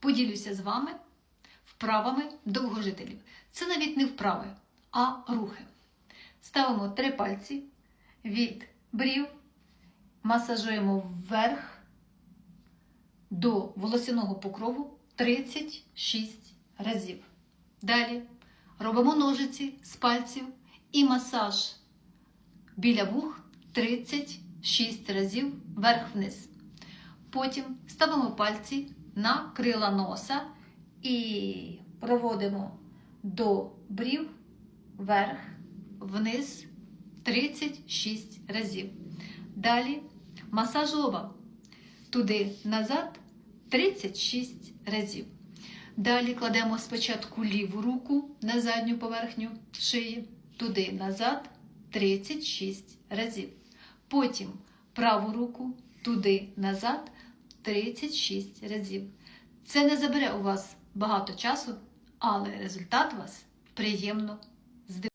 поділюся з вами вправами довгожителів. Це навіть не вправи, а рухи. Ставимо три пальці від брів, масажуємо вверх до волосяного покрову 36 разів. Далі робимо ножиці з пальців і масаж біля вух 36 разів вверх-вниз. Потім ставимо пальці на крила носа і проводимо до брів вверх, вниз 36 разів. Далі масаж лоба туди назад 36 разів. Далі кладемо спочатку ліву руку на задню поверхню шиї, туди назад 36 разів. Потім праву руку туди назад 36 разів. Це не забере у вас багато часу, але результат вас приємно.